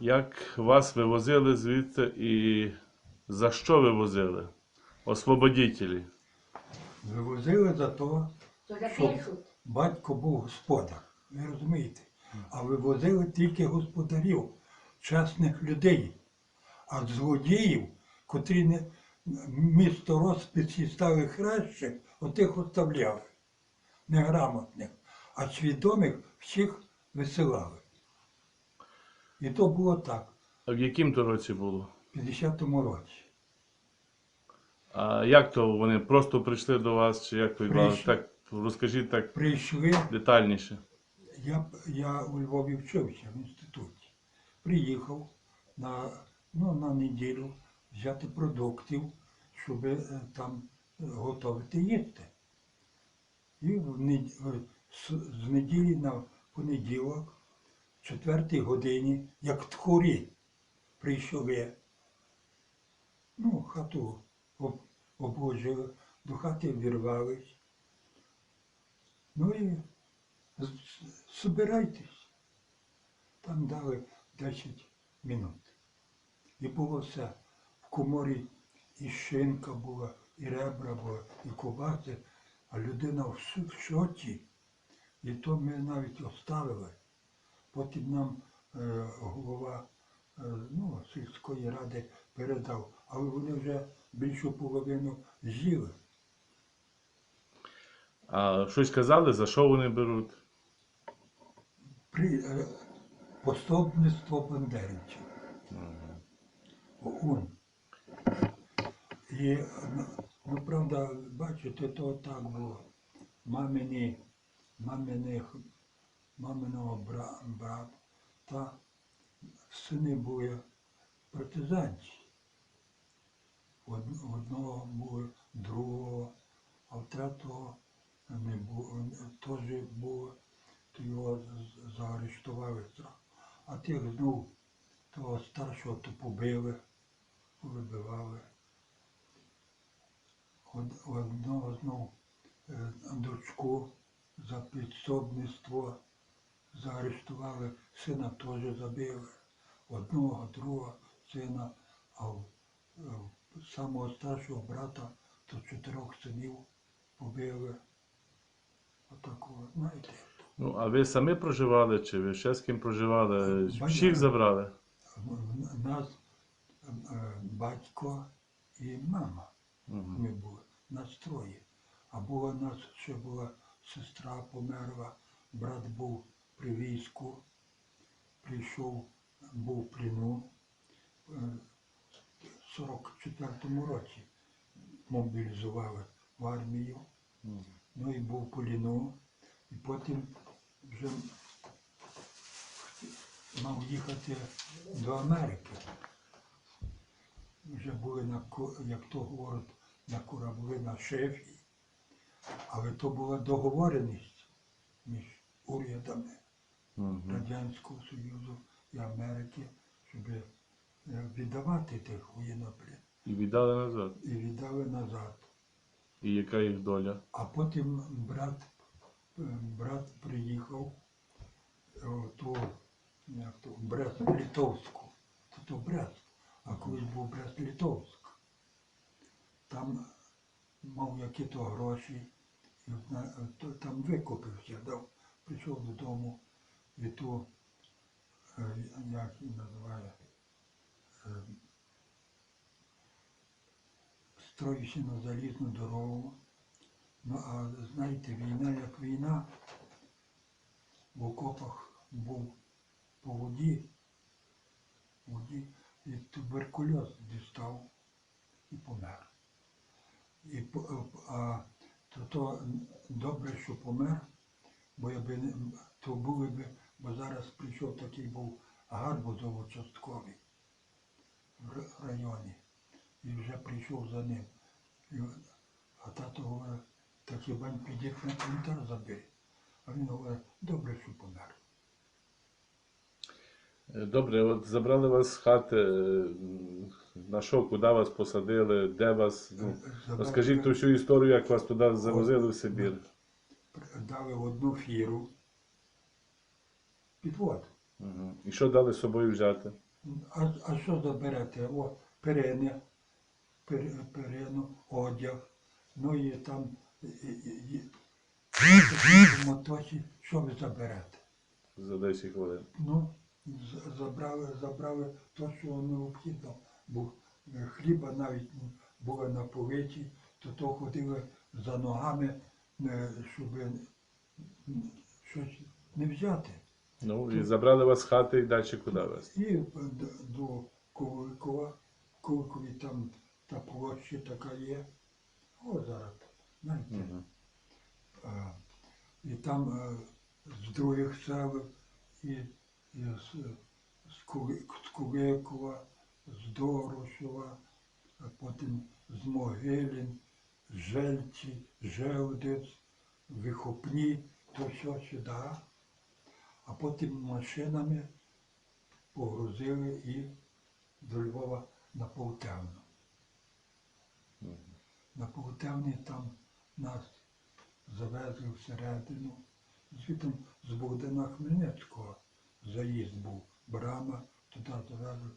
Як вас вивозили звідти і за що вивозили? Освободітелі. Вивозили за то, То Що? батько був господар. Ви розумієте? А вивозили тільки господарів, чесних людей. А злодіїв, котрі не місто розпиці стали краще, отих оставляли. Неграмотних. А свідомих всіх висилали. І то було так, А в яким то році було? в 50-му році. А як то вони просто прийшли до вас, чи як то? Прийшли. Так розкажіть так Прийшли детальніше. Я, я у Львові вчився в інституті. Приїхав на, ну, на неділю взяти продуктів, щоб е, там готувати їсти. І в нед- е, з, з неділі на понеділок, четвертій годині, як тхорі, прийшли. Ну, хату об, до хати вірвались. Ну і Собирайтесь. Там дали 10 минут. І було все. В коморі і шинка була, і ребра була, і ковбаси, а людина в ш- в шоці. І то ми навіть оставили. Потім нам е, голова е, ну, сільської ради передав, але вони вже більшу половину з'їли. А щось казали, за що вони беруть? при е, пособництво бандерівців. ОУН. І, ну, ну, правда, бачите, то так було. Мамині, маминих, маминого бра, брата та сини були партизанці. Одного було, другого, а в третього не було, теж було, то його заарештували. А тих знов того старшого то побили, вибивали. Одного знов е, дочку за підсобництво заарештували, сина теж забили. Одного, другого сина, а в- е, в самого старшого брата то чотирьох синів побили. Отакого, знаєте. Ну, а ви самі проживали, чи ви ще з ким проживали? Всіх забрали? Нас е, батько і мама Угу. ми були, нас троє. А була нас ще була сестра померла, брат був при війську, прийшов, був. Е, В 44-му році мобілізували в армію. Ну і був в плену. І потім вже мав їхати до Америки. Вже були на як то говорять, на кораблі на шефі. Але то була договореність між урядами Угу. Радянського Союзу і Америки, щоб е, віддавати тих воєнноплен. І віддали назад. І віддали назад. І яка їх доля? А потім брат, е, брат приїхав е, ту, як то, Брест-Литовську. То, то Брест, а колись був Брест-Литовськ. Там мав які-то гроші, і там викупився, дав, прийшов додому і ту, е, як її називає, е, строївся на залізну дорогу. Ну, а знаєте, війна як війна, в окопах був по воді, воді, і туберкульоз дістав і помер. І, по- а то, то добре, що помер, бо якби не- то були би, бо зараз прийшов такий був гарбузов участковий в районі. І вже прийшов за ним. І, а тато говорить, так хіба підіть на цвинтар забери. А він говорить, добре, що помер. Е, Добре, от забрали вас з хати. е, На що, куди вас посадили, де вас. Ну, розкажіть ту всю історію, як вас туди завозили в Сибір. Дали одну фіру підвод. Угу. І що дали з собою взяти? А, а що заберете? О, перини, пер, перину, одяг, ну і там мотосі, що ви заберете? За 10 хвилин. Ну, забрали, забрали те, що необхідно. Бо хліба навіть було на полиці, то то ходили за ногами, щоб щось не взяти. Ну, і забрали вас з хати і далі куди везти? І до Куликова, Куликові там та площа така є. О, зараз, знаєте. Угу. А, і там е, з других сел, і, і з, з, Кули- з Куликова, з Дорошова, а потім з Могилін, Жельці, Желдець, Вихопні, то все сюди. А потім машинами погрузили і до Львова на Полтавну. На Полтавні там нас завезли всередину. Звідти з Богдана Хмельницького заїзд був, брама, туди завезли,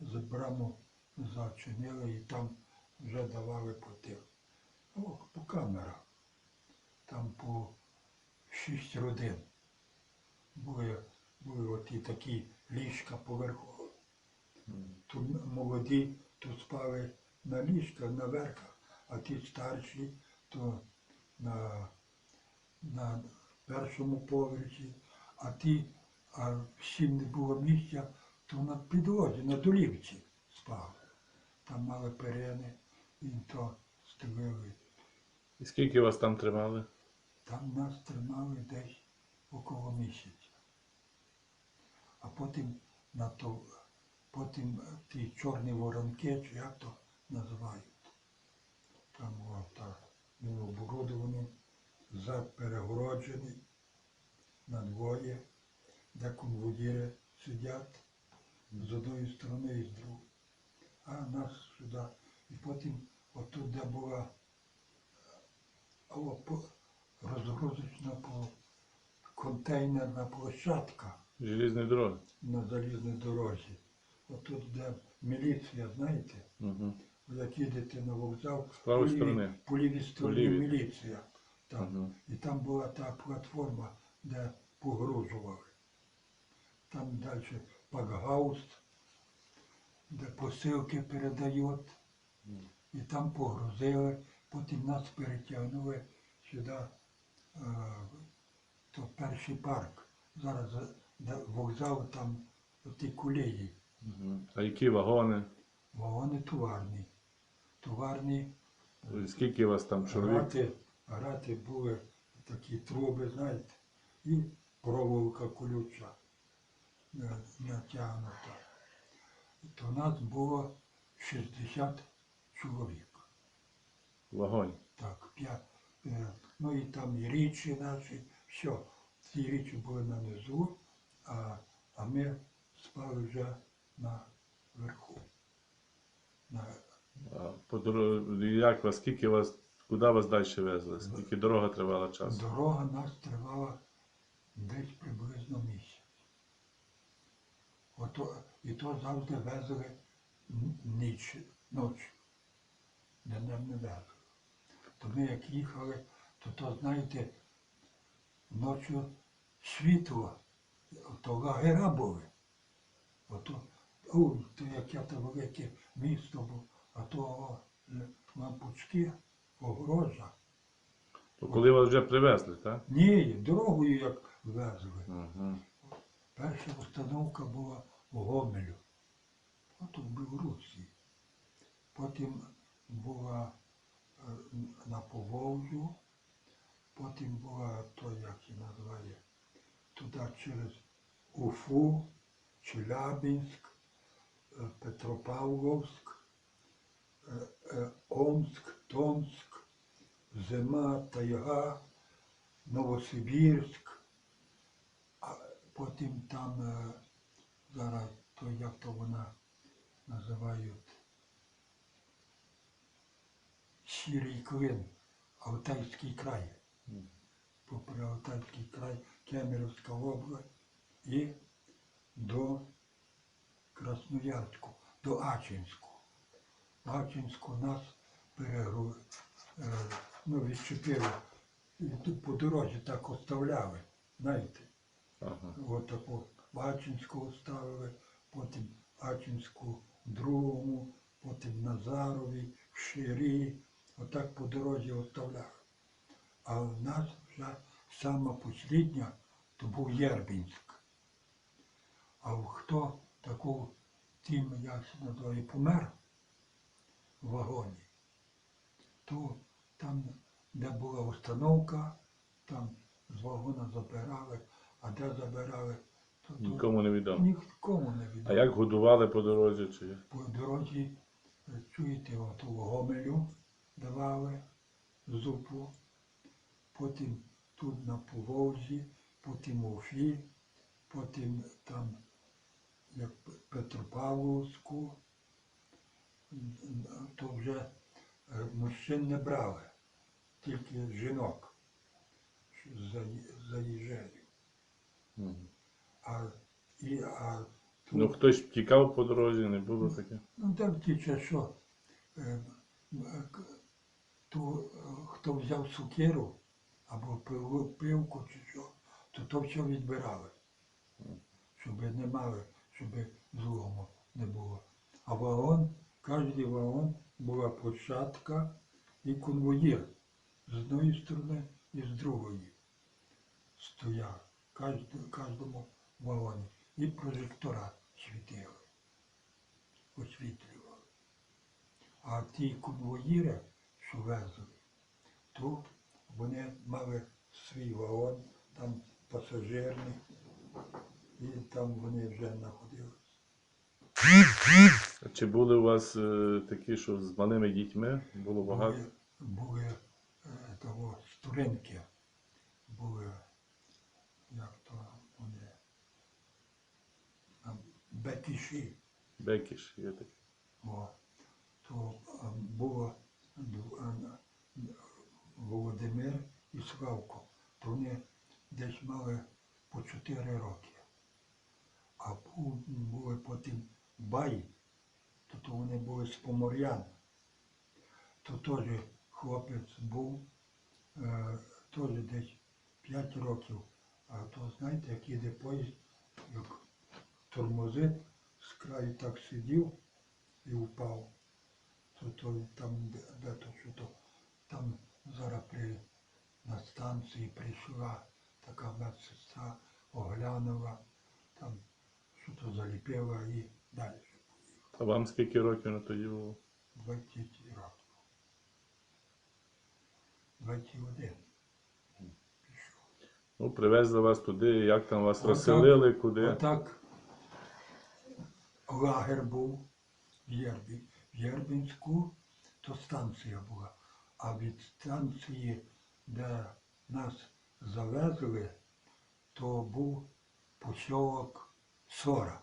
за браму зачинили і там вже давали потил. О, по камерах. Там по шість родин. Були, були оті такі ліжка поверху. М- молоді, то спали на ліжках, на верхах, а ті старші, то на, на першому поверсі, а ті, а всім не було місця, то на підлозі, на долівці спали. Там мали перени, і то стелили. І скільки вас там тримали? Там нас тримали десь около місяця. А потім на то, потім ті чорні воронки, чи як то називають. Там було так, було оборудовані, зад перегороджений на двоє, де конвоїри сидять з одної сторони і з другої. А нас сюди. І потім отут, де була о, розгрузочна контейнерна площадка Желізної дороги. на залізній дорозі. Отут, де міліція, знаєте, Угу. як їдете на вокзал, З правої по лівій- сторони. по лівій стороні лівій. міліція. Там. Мгм. І там була та платформа, де погружували. Там далі пакгаус, де посилки передають. І там погрузили, потім нас перетягнули сюди, е, то перший парк. Зараз вокзал там ті кулеї. А які вагони? Вагони товарні. Товарні І Скільки вас там чоловік? грати, грати були такі труби, знаєте, і проволока колюча е, натягнута. То нас було 60 чоловік. Вагонь. Так, п'ять. е, Ну і там і річі наші, все. Ці річі були на низу, а, а ми спали вже на верху. На, А по дорозі, як вас, скільки вас, куди вас далі везли? Скільки дорога тривала часу? Дорога нас тривала десь приблизно місяць. Ото, і то завжди везли ніч, ночі. Днем не везли. То ми як їхали, то то, знаєте, ночі світло, то лагера були. Ото, ой, то яке то велике місто було, а то о, е, лампочки. То коли вас вже привезли, так? Ні, дорогою як везли. Угу. Перша установка була в Гомелю, потім в Білорусі. Потім була е, на Поволжю, потім була то, як її називає, туди через Уфу, Челябинськ, е, Петропавловськ, е, е, Омськ, Томськ, Зима, Тайга, Новосибірськ, а потім там зараз то як то вона називають Сірий Клин, Алтайський край. Попри Алтайський край. Кемерівська область і до Красноярську, до Ачинську. Ачинську нас перегру... е, ну, відчепили. І тут по дорозі так оставляли, знаєте. Ага. От таку Ачинську оставили, потім Ачинську другому, потім Назарові, Ширі, отак по дорозі оставляли. А в нас вже сама послідня, то був Єрбінськ. А хто таку тим, як називає, помер в вагоні, то там, де була установка, там з вагона забирали, а де забирали, то, Нікому не відомо. нікому не А як годували по дорозі? Чи? По дорозі, чуєте, от у Гомелю давали зупу, потім тут на Поволжі, потім у Уфі, потім там як Петропавловську, то вже мужчин не брали, тільки жінок що заї- А, і, а тут Ну хтось втікав по дорозі, не було таке. Ну так тіче, що е, е, то, е, хто взяв сукеру або пив, пивку чи що, то то все відбирали, щоб не мали, щоб злому не було. А вагон, кожен вагон була площадка і конвоїр з одної сторони і з другої стояв, кожному, кожному вагоні. І прожектора світили освітлювали. А ті конвоїри, що везли, то вони мали свій вагон, там пасажирний, і там вони вже знаходилися. Чи були у вас е, такі, що з малими дітьми було багато? Були, були е, того сторінки, були, як то вони, бекіші. Бекіш є такі. О, то а, було ду- а, Володимир і Славко, то вони десь мали по 4 роки. А бу- були потім бай, то, то вони були з Помор'ян. То теж хлопець був, е, теж десь 5 років. А то знаєте, як їде поїзд, як тормозить, з краю так сидів і впав. То, то там де, де то, що то там зараз при на станції прийшла така медсестра, оглянула, там що то заліпила і далі. А вам скільки років на тоді було? 20 років. 21. Ну, привезли вас туди, як там вас розселили, куди? Отак лагер був в Єрбі. В Єрбінську то станція була. А від станції, де нас завезли, то був посілок Сора.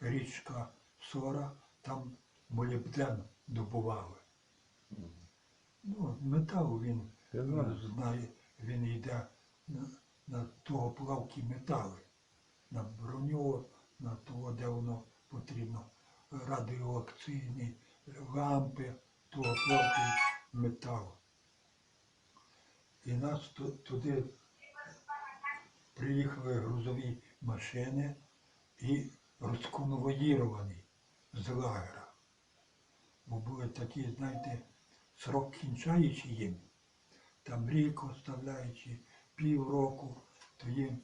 Річка Сора, там молібден добували. Ну, метал він знає, він йде на, на того плавкі метали, на броню, на того, де воно потрібно, радіоакційні лампи, того плавкий метал. І нас туди приїхали грузові машини і розконвоїровані з лагера. Бо були такі, знаєте, срок кінчаючи їм, там рік оставляючи, півроку, то їм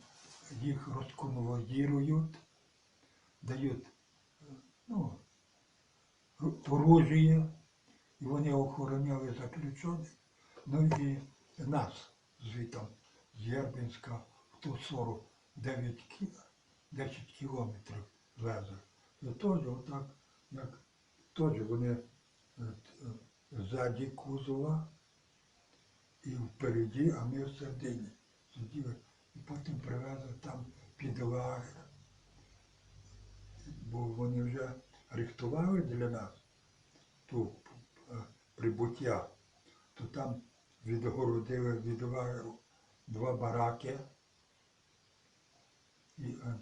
їх розконвоїрують, дають ну, оружие, і вони охороняли заключених, ну і нас звітом з Єрбінська в ту сору 9 кі... 10 кілометрів везли. І теж отак, як теж вони е, е, ззаді кузова і впереді, а ми всередині сиділи. І потім привезли там під лагер. Бо вони вже рихтували для нас ту прибуття то там відгородили від два бараки. І е,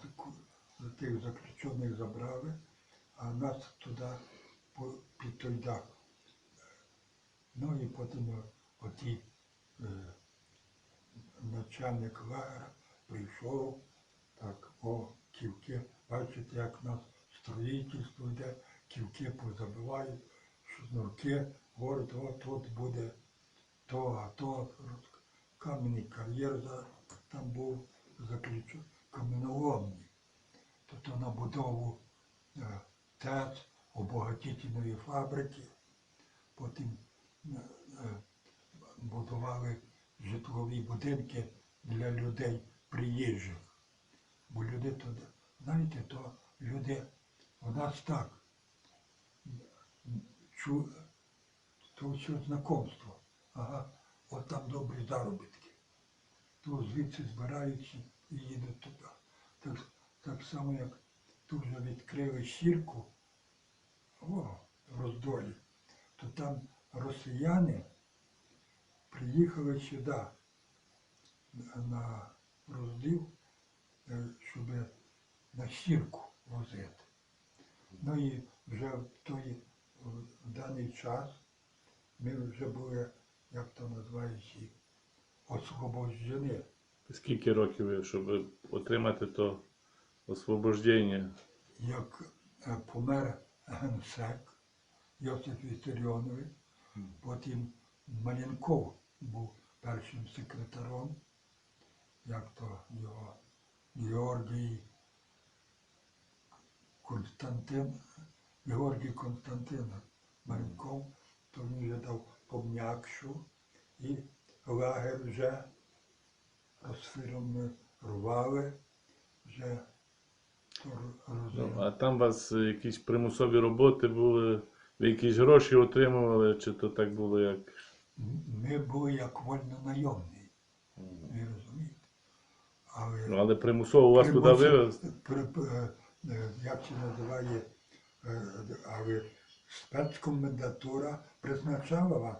тих заключених забрали, а нас туди під той дах. Ну і потім е, оті е, начальник лагера прийшов, так, о, ківки, бачите, як нас строїтельство йде, ківки позабивають, шнурки, говорить, от тут буде то, а то, кам'яний кар'єр там був заключений, каменоломні. Тобто на будову е, ТЕЦ, обогатительної фабрики, потім е, е, будували житлові будинки для людей приїжджих. Бо люди туди, знаєте, то люди, у нас так, чу, то все знакомство. Ага, от там добрі заробітки. То звідси збираються і їдуть туди. Так, так само, як тут вже відкрили щірку, о, роздолі, то там росіяни приїхали сюди на розділ, е, щоб на щірку возити. Ну і вже в той в даний час ми вже були, як то називається, освобождені. Скільки років, ви, щоб отримати то освобождення? як е, помер генсек Йосиф Вісаріонович, потім Малянков був першим секретарем, як то його Георгій Константин, Георгій Константин Малянков, то він вже дав пом'якшу і лагер вже розформували, вже Ну, розуміли. а там у вас якісь примусові роботи були, ви якісь гроші отримували, чи то так було як. Ми були як вольнонайомні, ви розумієте? Але, Ну, але примусово вас туди примусив- вивезли. при- при- е, як це називає, е, але спецкомендатура призначала вас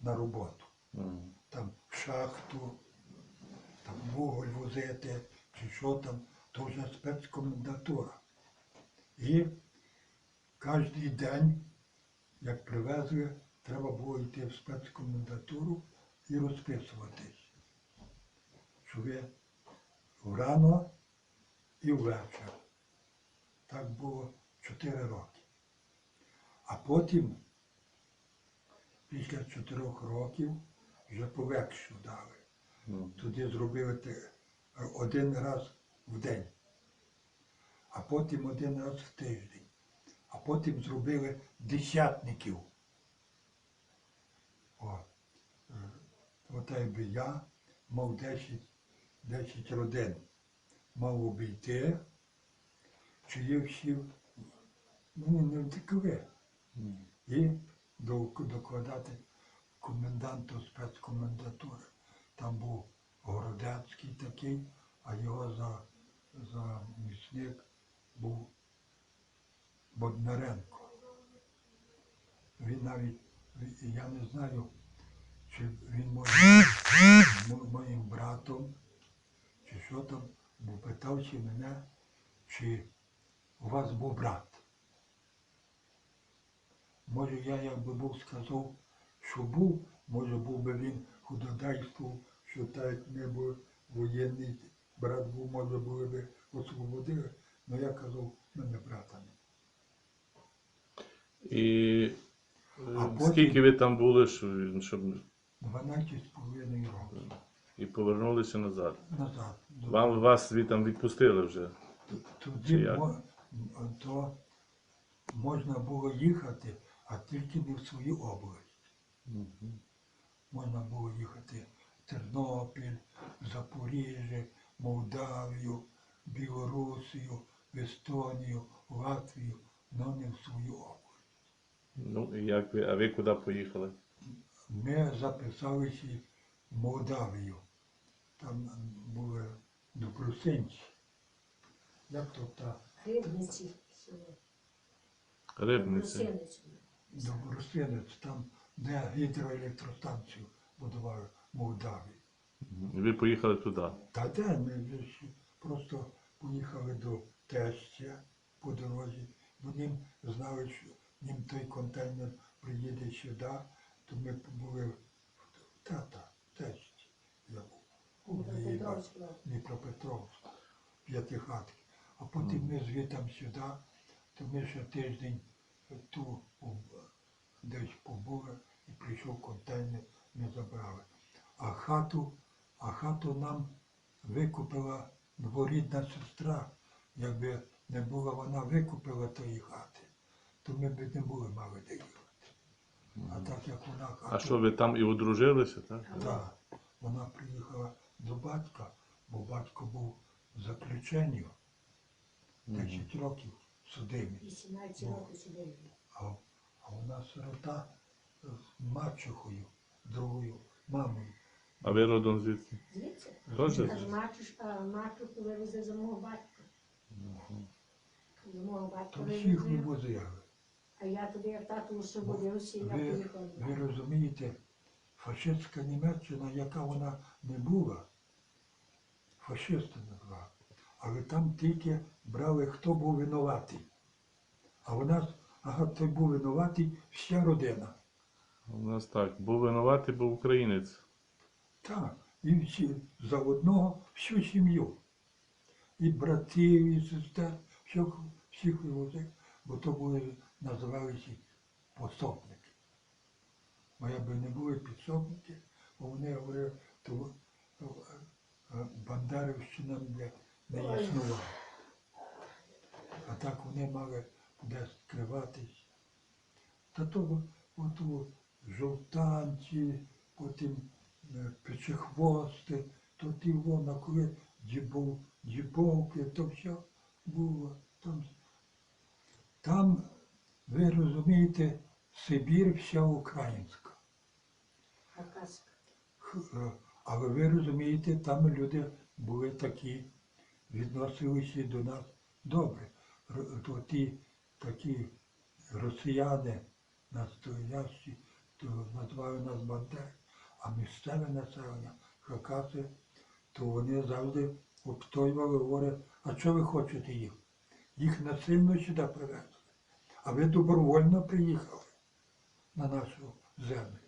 на роботу. Мгм. Там в шахту, там вуголь возити, чи що там, то вже спецкомендатура. І кожен день, як привезли, треба було йти в спецкомендатуру і розписуватись. Що ви врано і ввечері. Так було 4 роки. А потім, після 4 років, вже полегшу дали. Мгм. Туди зробили один раз в день, а потім один раз в тиждень, а потім зробили десятників. О, е, от якби я мав 10, 10 родин, мав обійти, чи є всі ну, не втекли. І докладати коменданту спецкомендатури. Там був Городецький такий, а його за, за був Боднаренко. Він навіть, я не знаю, чи він може моїм братом, чи що там, бо питався мене, чи у вас був брат. Може, я якби був сказав, що був, може був би він хододайствував, що так не був воєнний брат був, може були би освободили. але я казав, мене брата не. І е, А потім- скільки ви там були, щоб, щоб 12 з половиною років і повернулися назад? назад. до- Вам вас звідти відпустили вже. Чи Тоді як? то можна було їхати, а тільки не в свою область. Можна було їхати в Тернопіль, Запоріжжя, Молдавію, Білорусію, Естонію, Латвію, але не в свою область. Ну, і як ви, а ви куди поїхали? Ми записалися в Молдавію. Там були добросинці. Як то та Рибниці. Рибниці. До Борисинець, там, де гідроелектростанцію будували в Молдавії. І ви поїхали туди. Та де ми ж просто поїхали до тестя по дорозі. Вони знали, що їм той контейнер приїде сюди, то ми були в тата, тесті. Я був. у Дніпропетровську, п'ятихатки. А потім ми звітом сюди, то ми ще тиждень ту десь побули і прийшов контейнер, ми забрали. А хату, а хату нам викупила дворідна сестра. Якби не була вона викупила тої хати, то ми б не були мали де їхати. А так як вона хату, А що ви там і одружилися, так? так, вона приїхала до батька, бо батько був в заключенню 10 років судимий. 18 років сидів. А, а вона сирота з мачухою, другою мамою. А ви родом звідси? Звідси? Теж? Каже, матуш, а матушку вивезли за мого батька. За мого батька То всіх вивезли. вивозили. А я тоді, як тато освободився, я Ви, поїхала. ви розумієте, фашистська Німеччина, яка вона не була, фашисти назвали, але там тільки брали, хто був винуватий. А у нас, ага, той був винуватий, вся родина. У нас так. Був винуватий, був українець. Так, і всі за одного всю сім'ю. І братів, і сестер, всіх, всіх вивозив, бо то були, називалися пособники. Бо якби не були підсобники, бо вони говорили, то е, е, Бандерівщина не, не. А так вони мали десь скриватись. Та то от у жовтанці, потім е, печехвости, то ті вона коли дібов, дібовки, то все було. Там, там, ви розумієте, Сибір вся українська. Хакаська. Е, Але ви розумієте, там люди були такі, відносилися до нас добре. То ті такі росіяни настоящі, то назвали нас бандери, а місцеве населення, хакаси, то вони завжди обстоювали, говорять, а що ви хочете їх? Їх насильно сюди привезли. А ви добровольно приїхали на нашу землю.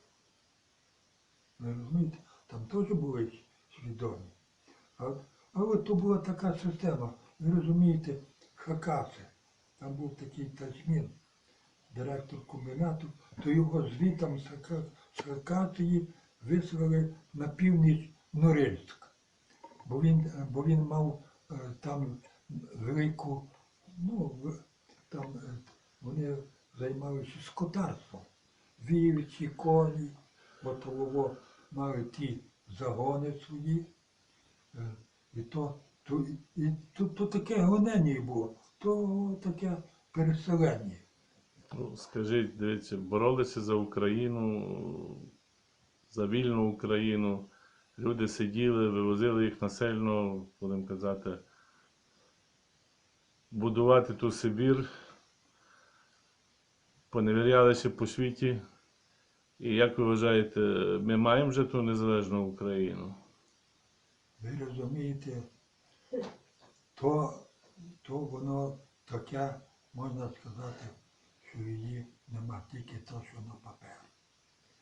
Ви розумієте, там теж були свідомі. От- а от то була така система, ви розумієте, Хакаси. Там був такий Тачмін, директор комбінату, то його звітом з Хака- з вислали на північ Норильськ. Бо він, е, бо він мав е, там велику, ну, там е, вони займалися скотарством. Вівці, коні, от мали ті загони свої. І то, то, і, то, то таке гонення було, то таке переселення. Ну, скажіть, дивіться, боролися за Україну, за вільну Україну. Люди сиділи, вивозили їх насильно, будемо казати, будувати ту Сибір, поневірялися по світі. І як ви вважаєте, ми маємо вже ту незалежну Україну? Ви розумієте, то, то воно таке, можна сказати, що її нема тільки то, що на папері.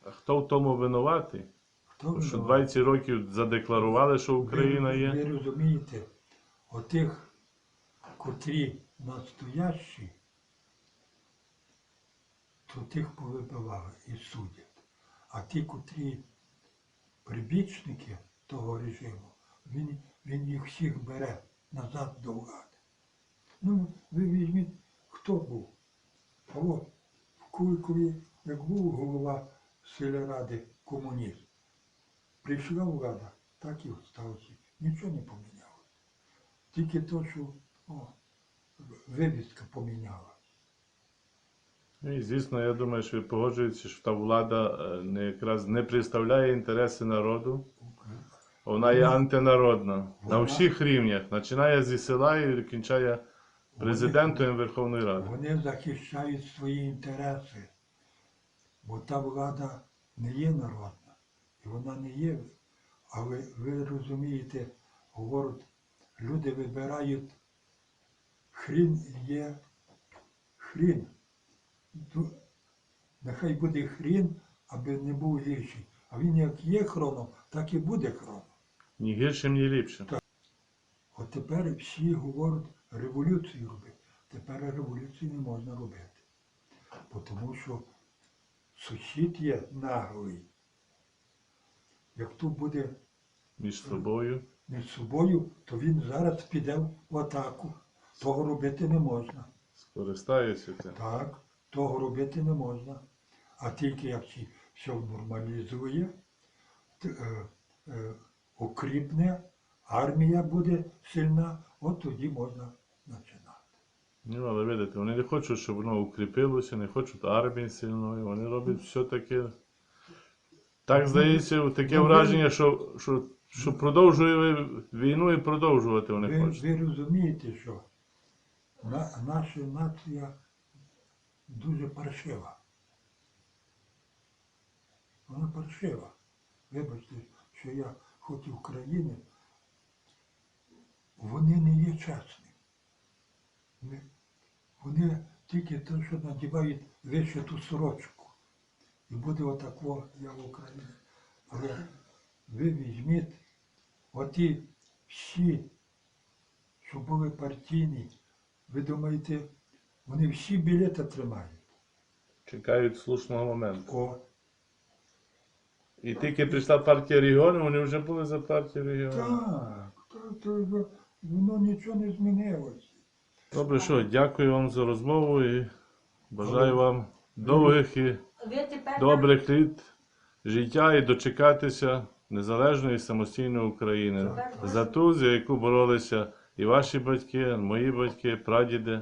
А хто в тому винуватий? Хто Що винуватий? 20 років задекларували, що Україна ви, є? Ви розумієте, отих, котрі настоящі, то тих повибивали і судять. А ті, котрі прибічники того режиму, він, він їх всіх бере назад до влади. Ну, ви візьміть, хто був? А от в Куликові, як був голова сільради комуніст, прийшла влада, так і залишилося. Нічого не помінялося. Тільки то, що о, вивіска поміняла. Ну і звісно, я думаю, що ви погоджуєтеся, що та влада е, не якраз не представляє інтереси народу. Вона є антинародна на всіх рівнях, починає зі села і кінчає президентом Верховної Ради. Вони захищають свої інтереси. Бо та влада не є народна, і вона не є. Але ви розумієте, говорять, люди вибирають хрін є хрін. Нехай буде хрін, аби не був гірший. А він як є хроном, так і буде хроном. Ні гіршим, ні ліпшим. От тепер всі говорять революцію робити. Тепер революцію не можна робити. Бо Тому що сусід є наглий. Як тут буде Між собою. між собою, то він зараз піде в атаку. Того робити не можна. Скористаюся цим. Так, того робити не можна. А тільки як все нормалізує, е, е, окріпне, армія буде сильна, от тоді можна починати. Ну, але видите, вони не хочуть, щоб воно укріпилося, не хочуть армії сильної, вони роблять все таке. Так здається, таке Ну, враження, що, що, що продовжує війну і продовжувати вони Ви, хочуть. ви розумієте, що на, наша нація дуже паршива. Вона паршива. Вибачте, що я хоч і України, вони не є чесні. Вони, тільки те, що надівають вище ту сорочку. І буде отако, я в Україні. Але ви візьміть оті всі, що були партійні, ви думаєте, вони всі білети тримають. Чекають слушного моменту. О, І тільки прийшла партія регіону, вони вже були за партію регіону. так, то, то, воно нічого не змінилося. Добре, що, дякую вам за розмову і бажаю вам довгих і Ви тепер добрих літ життя і дочекатися незалежної самостійної України. За ту, за яку боролися і ваші батьки, мої батьки, прадіди.